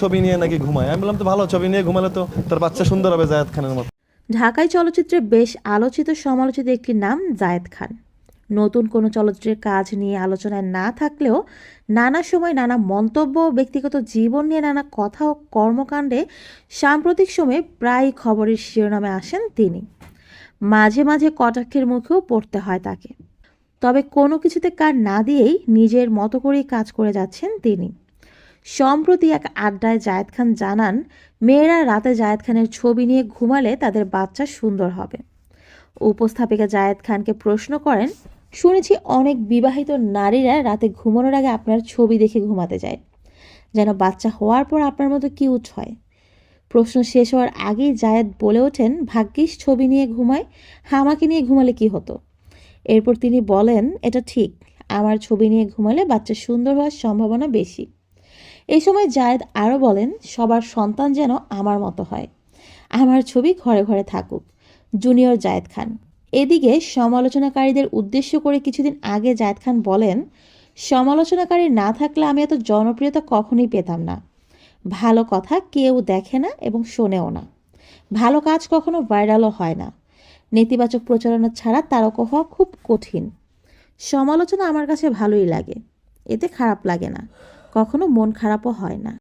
ছবি নিয়ে নাকি ঘুমায়? আমি বললাম, তো ভালো, ছবি নিয়ে ঘুমালে তো তার বাচ্চা সুন্দর হবে জায়েদ খানের মতো। ঢাকাই চলচ্চিত্রে বেশ আলোচিত সমালোচিত একটি নাম জায়েদ খান। নতুন কোনো চলচ্চিত্রের কাজ নিয়ে আলোচনায় না থাকলেও নানা সময় নানা মন্তব্য, ব্যক্তিগত জীবন নিয়ে নানা কথা ও কর্মকাণ্ডে সাম্প্রতিক সময়ে প্রায় খবরের শিরোনামে আসেন তিনি। মাঝে মাঝে কটাক্ষের মুখেও পড়তে হয় তাকে। তবে কোনো কিছুতে কার না দিয়েই নিজের মতো করেই কাজ করে যাচ্ছেন তিনি। সম্প্রতি এক আড্ডায় জায়েদ খান জানান, মেয়েরা রাতে জায়েদ খানের ছবি নিয়ে ঘুমালে তাদের বাচ্চা সুন্দর হবে। উপস্থাপিকা জায়েদ খানকে প্রশ্ন করেন, শুনেছি অনেক বিবাহিত নারীরা রাতে ঘুমানোর আগে আপনার ছবি দেখে ঘুমাতে যায়। যেন বাচ্চা হওয়ার পর আপনার মতো কিউট হয়? প্রশ্ন শেষ হওয়ার আগেই জায়েদ বলে ওঠেন, ভাগ্যিস ছবি নিয়ে ঘুমায় হামাকে নিয়ে ঘুমালে কি হতো? এরপর তিনি বলেন, এটা ঠিক, আমার ছবি নিয়ে ঘুমালে বাচ্চা সুন্দর হওয়ার সম্ভাবনা বেশি। এই সময় জায়েদ আরও বলেন, সবার সন্তান যেন আমার মতো হয়। আমার ছবি ঘরে ঘরে থাকুক। জুনিয়র জায়েদ খান। এদিকে সমালোচনাকারীদের উদ্দেশ্য করে কিছুদিন আগে জায়েদ খান বলেন, সমালোচনাকারী না থাকলে আমি এত জনপ্রিয়তা কখনোই পেতাম না। ভালো কথা কেউ দেখে না এবং শোনেও না। ভালো কাজ কখনো ভাইরালও হয় না। নেতিবাচক প্রচারণা ছাড়া তারকা হওয়া খুব কঠিন। সমালোচনা আমার কাছে ভালোই লাগে। এতে খারাপ লাগে না। কখনো মন খারাপও হয় না।